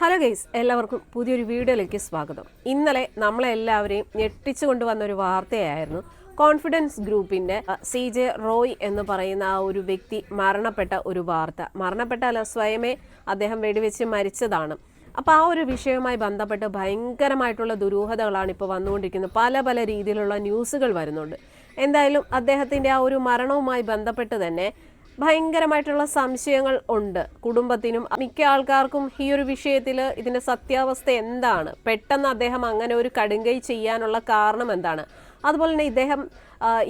Hello guys എല്ലാവർക്കും പുതിയൊരു വീഡിയോയിലേക്ക് സ്വാഗതം. ഇന്നലെ നമ്മളെല്ലാവരെയും ഞെട്ടിച്ചു കൊണ്ടുവന്ന ഒരു വാർത്തയായിരുന്നു. കോൺഫിഡൻസ് ഗ്രൂപ്പിന്റെ സി ജെ റോയ് എന്ന് പറയുന്ന ആ ഒരു വ്യക്തി മരണപ്പെട്ട ഒരു വാർത്ത. മരണപ്പെട്ടല്ല സ്വയമേ അദ്ദേഹം വെടിവെച്ച് മരിച്ചതാണ്. അപ്പോൾ ആ ഒരു വിഷയവുമായി ബന്ധപ്പെട്ട് ഭയങ്കരമായിട്ടുള്ള ദുരൂഹതകളാണ് ഇപ്പോൾ വന്നുകൊണ്ടിരിക്കുന്നത്. പല പല രീതിയിലുള്ള ന്യൂസുകൾ വരുന്നുണ്ട്. എന്തായാലും അദ്ദേഹത്തിന്റെ ആ ഒരു മരണവുമായി ബന്ധപ്പെട്ട് തന്നെ ഭയങ്കരമായിട്ടുള്ള സംശയങ്ങൾ ഉണ്ട്. കുടുംബത്തിനും മിക്ക ആൾക്കാർക്കും ഈ ഒരു വിഷയത്തിൽ ഇതിന്റെ സത്യാവസ്ഥ എന്താണ്? പെട്ടെന്ന് അദ്ദേഹം അങ്ങനെ ഒരു കടുങ്കൈ ചെയ്യാനുള്ള കാരണം എന്താണ്? അതുപോലെ തന്നെ ഇദ്ദേഹം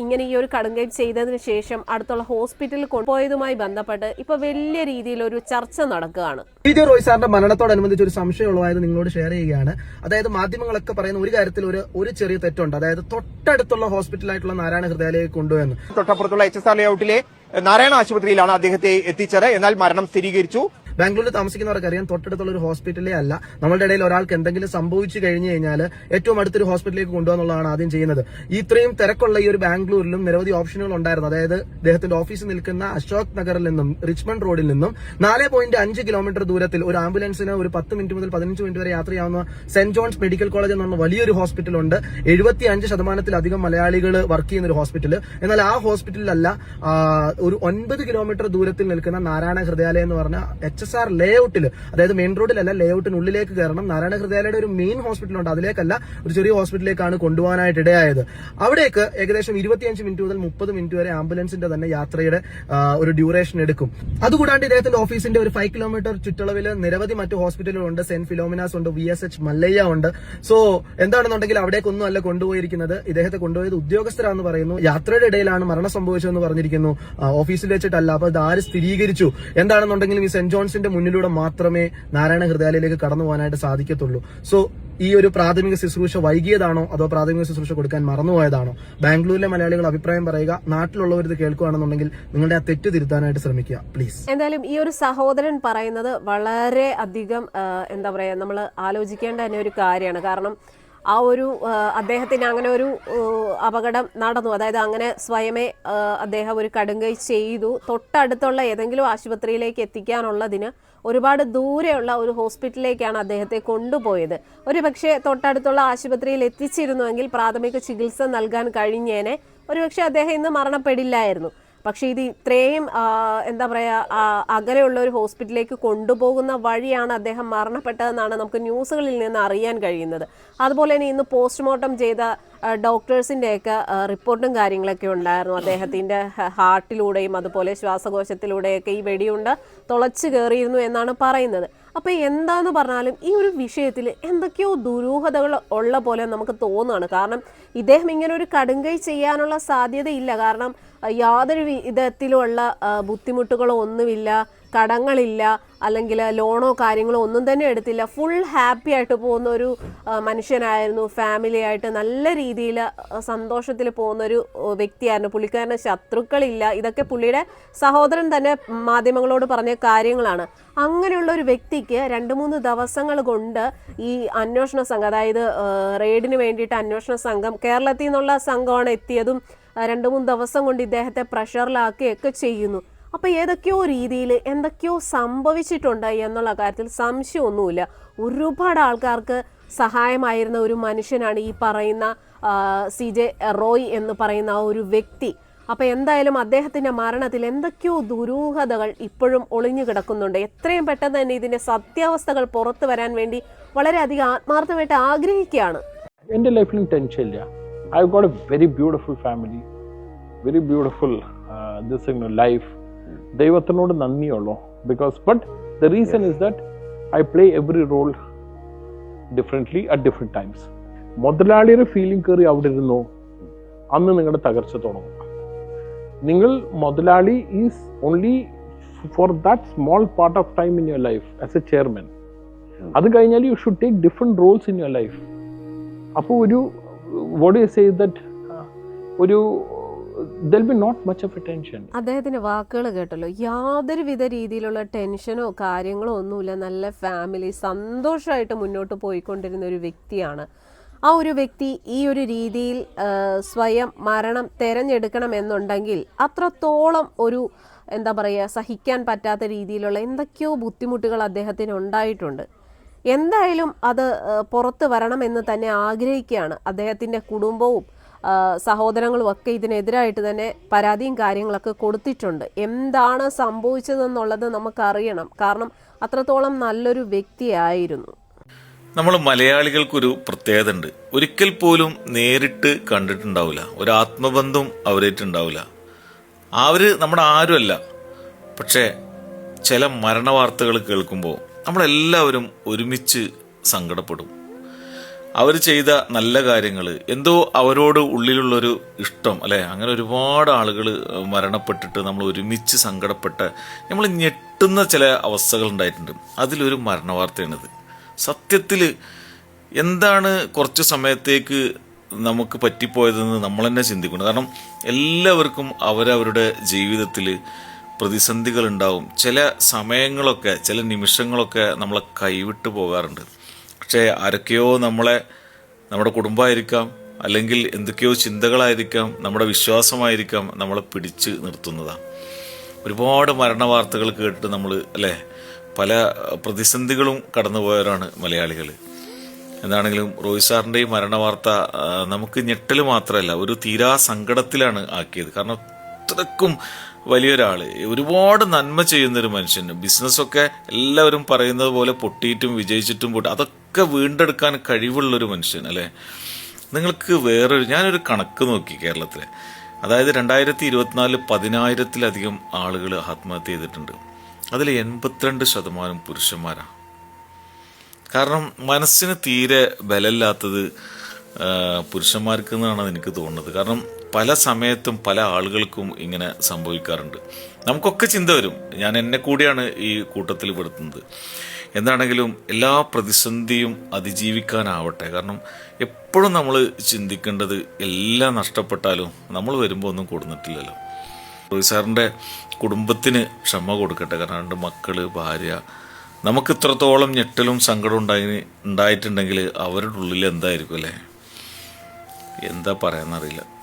ഇങ്ങനെ ഈ ഒരു കടുങ്കൈ ചെയ്തതിന് ശേഷം അടുത്തുള്ള ഹോസ്പിറ്റലിൽ കൊണ്ടുപോയതുമായി ബന്ധപ്പെട്ട് ഇപ്പൊ വലിയ രീതിയിൽ ഒരു ചർച്ച നടക്കുകയാണ്. പി ജെ റോയ് സാറിന്റെ മരണത്തോടനുബന്ധിച്ച് ഒരു സംശയം ഉള്ളതായത് നിങ്ങളോട് ഷെയർ ചെയ്യുകയാണ്. അതായത് മാധ്യമങ്ങളൊക്കെ പറയുന്ന ഒരു കാര്യത്തിൽ ഒരു ഒരു ചെറിയ തെറ്റുണ്ട്. അതായത് തൊട്ടടുത്തുള്ള ഹോസ്പിറ്റലായിട്ടുള്ള നാരായണ ഹൃദയാലയം കൊണ്ടുവന്നു തൊട്ടപ്പുറത്തുള്ള എച്ച് എസ് ആർ ലേഔട്ടിലെ നാരായണ ആശുപത്രിയിലാണ് അദ്ദേഹത്തെ എത്തിച്ചത്. എന്നാൽ മരണം സ്ഥിരീകരിച്ചു. ബാംഗ്ലൂരിൽ താമസിക്കുന്നവർക്ക് അറിയാം തൊട്ടടുത്തുള്ള ഒരു ഹോസ്പിറ്റലേ അല്ല. നമ്മളുടെ ഇടയിൽ ഒരാൾക്ക് എന്തെങ്കിലും സംഭവിച്ചു കഴിഞ്ഞു കഴിഞ്ഞാൽ ഏറ്റവും അടുത്തൊരു ഹോസ്പിറ്റലിലേക്ക് കൊണ്ടുപോകാന്നുള്ളതാണ് ആദ്യം ചെയ്യുന്നത്. ഇത്രയും തിരക്കുള്ള ഈ ഒരു ബാംഗ്ലൂരിലും നിരവധി ഓപ്ഷനുകൾ ഉണ്ടായിരുന്നു. അതായത് അദ്ദേഹത്തിന്റെ ഓഫീസ് നിൽക്കുന്ന അശോക് നഗറിൽ നിന്നും റിച്ച്മണ്ട് റോഡിൽ നിന്നും നാല് പോയിന്റ് അഞ്ച് കിലോമീറ്റർ ദൂരത്തിൽ ഒരു ആംബുലൻസിന് ഒരു പത്ത് മിനിറ്റ് മുതൽ പതിനഞ്ച് മിനിറ്റ് വരെ യാത്ര ചെയ്യാവുന്ന സെന്റ് ജോൺസ് മെഡിക്കൽ കോളേജ് എന്ന് പറഞ്ഞ വലിയൊരു ഹോസ്പിറ്റലുണ്ട്. എഴുപത്തി അഞ്ച് ശതമാനത്തിലധികം മലയാളികൾ വർക്ക് ചെയ്യുന്ന ഒരു ഹോസ്പിറ്റൽ എന്നാൽ ആ ഹോസ്പിറ്റലിലല്ല ഒരു ഒൻപത് കിലോമീറ്റർ ദൂരത്തിൽ നിൽക്കുന്ന നാരായണ ഹൃദയാലയം എന്ന് പറഞ്ഞ എച്ച് ആർ ലേഔട്ടിൽ അതായത് മെയിൻ റോഡിലല്ല ലേഔട്ടിനുള്ളിലേക്ക് കയറണം. നാരായണ ഹൃദയാലയുടെ ഒരു മെയിൻ ഹോസ്പിറ്റലുണ്ട് അതിലേക്കല്ല ഒരു ചെറിയ ഹോസ്പിറ്റലിലേക്കാണ് കൊണ്ടുപോകാനായിട്ട് ഇടയായത്. അവിടേക്ക് ഏകദേശം ഇരുപത്തിയഞ്ച് മിനിറ്റ് മുതൽ മുപ്പത് മിനിറ്റ് വരെ ആംബുലൻസിന്റെ തന്നെ യാത്രയുടെ ഒരു ഡ്യൂറേഷൻ എടുക്കും. അതുകൂടാണ്ട് ഇദ്ദേഹത്തിന്റെ ഓഫീസിന്റെ ഒരു ഫൈവ് കിലോമീറ്റർ ചുറ്റളവിൽ നിരവധി മറ്റു ഹോസ്പിറ്റലുകളുണ്ട് സെന്റ് ഫിലോമിനാസ് ഉണ്ട് വി എസ് എച്ച് മല്ലയ്യ ഉണ്ട്. സോ എന്താണെന്നുണ്ടെങ്കിൽ അവിടേക്കൊന്നും അല്ല കൊണ്ടുപോയിരിക്കുന്നത്. ഇദ്ദേഹത്തെ കൊണ്ടുപോയത് ഉദ്യോഗസ്ഥരാണെന്ന് പറയുന്നു. യാത്രയുടെ ഇടയിലാണ് മരണം സംഭവിച്ചതെന്ന് പറഞ്ഞിരിക്കുന്നു. ഓഫീസിൽ വെച്ചിട്ടല്ല. അപ്പൊ ഇത് ആര് സ്ഥിരീകരിച്ചു? എന്താണെന്നുണ്ടെങ്കിലും ഈ സെന്റ് ജോൺസിന്റെ മുന്നിലൂടെ മാത്രമേ നാരായണ ഹൃദയാലയിലേക്ക് കടന്നു പോകാനായിട്ട് സാധിക്കത്തുള്ളൂ. സോ ഈ ഒരു പ്രാഥമിക ശുശ്രൂഷ വൈകിയതാണോ അതോ പ്രാഥമിക ശുശ്രൂഷ കൊടുക്കാൻ മറന്നുപോയതാണോ? ബാംഗ്ലൂരിലെ മലയാളികൾ അഭിപ്രായം പറയുക നാട്ടിലുള്ളവർ ഇത് കേൾക്കുകയാണെന്നുണ്ടെങ്കിൽ നിങ്ങളുടെ ആ തെറ്റ് തിരുത്താനായിട്ട് ശ്രമിക്കുക പ്ലീസ് എന്തായാലും ഈ ഒരു സഹോദരൻ പറയുന്നത് വളരെ അധികം എന്താ പറയാ നമ്മൾ ആലോചിക്കേണ്ട തന്നെ ഒരു കാര്യമാണ്. കാരണം ആ ഒരു അദ്ദേഹത്തിന് അങ്ങനെ ഒരു അപകടം നടന്നു. അതായത് അങ്ങനെ സ്വയമേ അദ്ദേഹം ഒരു കടുങ്കൈ ചെയ്തു. തൊട്ടടുത്തുള്ള ഏതെങ്കിലും ആശുപത്രിയിലേക്ക് എത്തിക്കാനുള്ളതിന് ഒരുപാട് ദൂരെയുള്ള ഒരു ഹോസ്പിറ്റലിലേക്കാണ് അദ്ദേഹത്തെ കൊണ്ടുപോയത്. ഒരു പക്ഷേ തൊട്ടടുത്തുള്ള ആശുപത്രിയിൽ എത്തിച്ചിരുന്നുവെങ്കിൽ പ്രാഥമിക ചികിത്സ നൽകാൻ കഴിഞ്ഞേനെ. ഒരുപക്ഷെ അദ്ദേഹം ഇന്ന് മരണപ്പെടില്ലായിരുന്നു. പക്ഷേ ഇത് ഇത്രയും എന്താ പറയുക അകലെയുള്ള ഒരു ഹോസ്പിറ്റലിലേക്ക് കൊണ്ടുപോകുന്ന വഴിയാണ് അദ്ദേഹം മരണപ്പെട്ടതെന്നാണ് നമുക്ക് ന്യൂസുകളിൽ നിന്ന് അറിയാൻ കഴിയുന്നത്. അതുപോലെ തന്നെ ഇന്ന് പോസ്റ്റ്മോർട്ടം ചെയ്ത ഡോക്ടേഴ്സിന്റെയൊക്കെ റിപ്പോർട്ടും കാര്യങ്ങളൊക്കെ ഉണ്ടായിരുന്നു. അദ്ദേഹത്തിന്റെ ഹാർട്ടിലൂടെയും അതുപോലെ ശ്വാസകോശത്തിലൂടെയൊക്കെ ഈ വെടിയുണ്ട് തുളച്ചു കയറിയിരുന്നു എന്നാണ് പറയുന്നത്. അപ്പോൾ എന്താന്ന് പറഞ്ഞാലും ഈ ഒരു വിഷയത്തിൽ എന്തൊക്കെയോ ദുരൂഹതകൾ ഉള്ള പോലെ നമുക്ക് തോന്നുകയാണ്. കാരണം ഇദ്ദേഹം ഇങ്ങനെ ഒരു കടുങ്കൈ ചെയ്യാനുള്ള സാധ്യതയില്ല. കാരണം യാതൊരു വിധത്തിലുമുള്ള ബുദ്ധിമുട്ടുകളോ ഒന്നുമില്ല കടങ്ങളില്ല അല്ലെങ്കിൽ ലോണോ കാര്യങ്ങളോ ഒന്നും തന്നെ എടുത്തില്ല. ഫുൾ ഹാപ്പി ആയിട്ട് പോകുന്ന ഒരു മനുഷ്യനായിരുന്നു. ഫാമിലി ആയിട്ട് നല്ല രീതിയിൽ സന്തോഷത്തിൽ പോകുന്ന ഒരു വ്യക്തിയായിരുന്നു. പുള്ളിക്കാരന് ശത്രുക്കളില്ല. ഇതൊക്കെ പുള്ളിയുടെ സഹോദരൻ തന്നെ മാധ്യമങ്ങളോട് പറഞ്ഞ കാര്യങ്ങളാണ്. അങ്ങനെയുള്ള ഒരു വ്യക്തിക്ക് രണ്ട് മൂന്ന് ദിവസങ്ങൾ കൊണ്ട് ഈ അന്വേഷണ സംഘം അതായത് റെയ്ഡിന് വേണ്ടിയിട്ട് അന്വേഷണ സംഘം കേരളത്തിൽ നിന്നുള്ള സംഘമാണ് എത്തിയതും രണ്ട് മൂന്ന് ദിവസം കൊണ്ട് ഇദ്ദേഹത്തെ പ്രഷറിലാക്കുകയൊക്കെ ചെയ്യുന്നു. അപ്പോൾ ഏതൊക്കെയോ രീതിയിൽ എന്തൊക്കെയോ സംഭവിച്ചിട്ടുണ്ട് എന്നുള്ള കാര്യത്തിൽ സംശയമൊന്നുമില്ല. ഒരുപാട് ആൾക്കാർക്ക് സഹായമായിരുന്ന ഒരു മനുഷ്യനാണ് ഈ പറയുന്ന സി ജെ റോയ് എന്ന് പറയുന്ന ആ ഒരു വ്യക്തി. അപ്പോൾ എന്തായാലും അദ്ദേഹത്തിന്റെ മരണത്തിൽ എന്തൊക്കെയോ ദുരൂഹതകൾ ഇപ്പോഴും ഒളിഞ്ഞു കിടക്കുന്നുണ്ട്. എത്രയും പെട്ടെന്ന് തന്നെ ഇതിന്റെ സത്യാവസ്ഥകൾ പുറത്തു വരാൻ വേണ്ടി വളരെയധികം ആത്മാർത്ഥമായിട്ട് ആഗ്രഹിക്കുകയാണ്. എന്റെ ലൈഫിലും ടെൻഷൻ ഇല്ല. I got a very beautiful family very this this in life. ദൈവത്തിനോട് നന്ദിയുള്ളൂ. Because but the reason is that I play every role differently at different times മുതലാളിയുടെ ഫീലിംഗ് കയറി അവിടെ ഇരുന്നു. അന്ന് നിങ്ങളുടെ തകർച്ച തുടങ്ങും. നിങ്ങൾ മുതലാളി is only for that small part of time in your life as a chairman അത് കഴിഞ്ഞാൽ you should take different roles in your life അപ്പോൾ ഒരു വോട്ട് യു സേ ദറ്റ് ഒരു അദ്ദേഹത്തിന്റെ വാക്കുകൾ കേട്ടല്ലോ. യാതൊരുവിധ രീതിയിലുള്ള ടെൻഷനോ കാര്യങ്ങളോ ഒന്നുമില്ല. നല്ല ഫാമിലി സന്തോഷമായിട്ട് മുന്നോട്ട് പോയിക്കൊണ്ടിരുന്ന ഒരു വ്യക്തിയാണ്. ആ ഒരു വ്യക്തി ഈ ഒരു രീതിയിൽ സ്വയം മരണം തിരഞ്ഞെടുക്കണം എന്നുണ്ടെങ്കിൽ അത്രത്തോളം ഒരു എന്താ പറയുക സഹിക്കാൻ പറ്റാത്ത രീതിയിലുള്ള എന്തൊക്കെയോ ബുദ്ധിമുട്ടുകൾ അദ്ദേഹത്തിന് ഉണ്ടായിട്ടുണ്ട്. എന്തായാലും അത് പുറത്ത് വരണമെന്ന് തന്നെ ആഗ്രഹിക്കുകയാണ്. അദ്ദേഹത്തിന്റെ കുടുംബവും സഹോദരങ്ങളും ഒക്കെ ഇതിനെതിരായിട്ട് തന്നെ പരാതിയും കാര്യങ്ങളൊക്കെ കൊടുത്തിട്ടുണ്ട്. എന്താണ് സംഭവിച്ചതെന്നുള്ളത് നമുക്കറിയണം. കാരണം അത്രത്തോളം നല്ലൊരു വ്യക്തിയായിരുന്നു. നമ്മൾ മലയാളികൾക്കൊരു പ്രത്യേകത ഉണ്ട്. ഒരിക്കൽ പോലും നേരിട്ട് കണ്ടിട്ടുണ്ടാവില്ല. ഒരു ആത്മബന്ധം അവരേറ്റുണ്ടാവില്ല അവർ നമ്മുടെ ആരുമല്ല. പക്ഷേ ചില മരണവാർത്തകൾ കേൾക്കുമ്പോൾ നമ്മളെല്ലാവരും ഒരുമിച്ച് സങ്കടപ്പെടും. അവർ ചെയ്ത നല്ല കാര്യങ്ങൾ എന്തോ അവരോട് ഉള്ളിലുള്ളൊരു ഇഷ്ടം അല്ലെ? അങ്ങനെ ഒരുപാട് ആളുകൾ മരണപ്പെട്ടിട്ട് നമ്മൾ ഒരുമിച്ച് സങ്കടപ്പെട്ട നമ്മൾ ഞെട്ടുന്ന ചില അവസ്ഥകൾ ഉണ്ടായിട്ടുണ്ട്. അതിലൊരു മരണ വാർത്തയാണിത് സത്യത്തിൽ എന്താണ് കുറച്ച് സമയത്തേക്ക് നമുക്ക് പറ്റിപ്പോയതെന്ന് നമ്മൾ തന്നെ ചിന്തിക്കണം. കാരണം എല്ലാവർക്കും അവരവരുടെ ജീവിതത്തിൽ പ്രതിസന്ധികൾ ഉണ്ടാവും ചില സമയങ്ങളൊക്കെ ചില നിമിഷങ്ങളൊക്കെ നമ്മളെ കൈവിട്ട് പോകാറുണ്ട്. പക്ഷേ ആരൊക്കെയോ നമ്മളെ നമ്മുടെ കുടുംബമായിരിക്കാം അല്ലെങ്കിൽ എന്തൊക്കെയോ ചിന്തകളായിരിക്കാം നമ്മുടെ വിശ്വാസമായിരിക്കാം നമ്മളെ പിടിച്ച് നിർത്തുന്നതാണ് ഒരുപാട് മരണ വാർത്തകൾ കേട്ട് നമ്മൾ അല്ലേ? പല പ്രതിസന്ധികളും കടന്നുപോയവരാണ് മലയാളികൾ എന്താണെങ്കിലും റോയ് സാറിന്റെ ഈ മരണവാർത്ത വാർത്ത നമുക്ക് ഞെട്ടൽ മാത്രമല്ല ഒരു തീരാ സങ്കടത്തിലാണ് ആക്കിയത്. കാരണം അത്രക്കും വലിയൊരാൾ. ഒരുപാട് നന്മ ചെയ്യുന്നൊരു മനുഷ്യൻ ബിസിനസ്സൊക്കെ എല്ലാവരും പറയുന്നത് പോലെ പൊട്ടിയിട്ടും വിജയിച്ചിട്ടും പൊട്ടി അതൊക്കെ വീണ്ടെടുക്കാൻ കഴിവുള്ളൊരു മനുഷ്യൻ അല്ലേ? നിങ്ങൾക്ക് വേറൊരു ഞാനൊരു കണക്ക് നോക്കി കേരളത്തിൽ അതായത് രണ്ടായിരത്തി ഇരുപത്തിനാലിൽ പതിനായിരത്തിലധികം ആളുകൾ ആത്മഹത്യ ചെയ്തിട്ടുണ്ട്. അതിൽ എൺപത്തിരണ്ട് ശതമാനം പുരുഷന്മാരാണ് കാരണം മനസ്സിന് തീരെ ബലമില്ലാത്തത് പുരുഷന്മാർക്ക് എന്നാണ് എനിക്ക് തോന്നുന്നത്. കാരണം പല സമയത്തും പല ആളുകൾക്കും ഇങ്ങനെ സംഭവിക്കാറുണ്ട്. നമുക്കൊക്കെ ചിന്ത വരും ഞാൻ എന്നെ കൂടിയാണ് ഈ കൂട്ടത്തിൽ പെടുത്തുന്നത്. എന്താണെങ്കിലും എല്ലാ പ്രതിസന്ധിയും അതിജീവിക്കാനാവട്ടെ. കാരണം എപ്പോഴും നമ്മൾ ചിന്തിക്കേണ്ടത് എല്ലാം നഷ്ടപ്പെട്ടാലും നമ്മൾ വരുമ്പോൾ ഒന്നും കൊടുന്നിട്ടില്ലല്ലോ. റോയ് സാറിന്റെ കുടുംബത്തിന് ക്ഷമ കൊടുക്കട്ടെ. കാരണം രണ്ട് മക്കൾ ഭാര്യ നമുക്ക് ഇത്രത്തോളം ഞെട്ടലും സങ്കടം ഉണ്ടായി ഉണ്ടായിട്ടുണ്ടെങ്കിൽ അവരുടെ ഉള്ളിൽ എന്തായിരിക്കും അല്ലേ? എന്താ പറയാന്നറിയില്ല.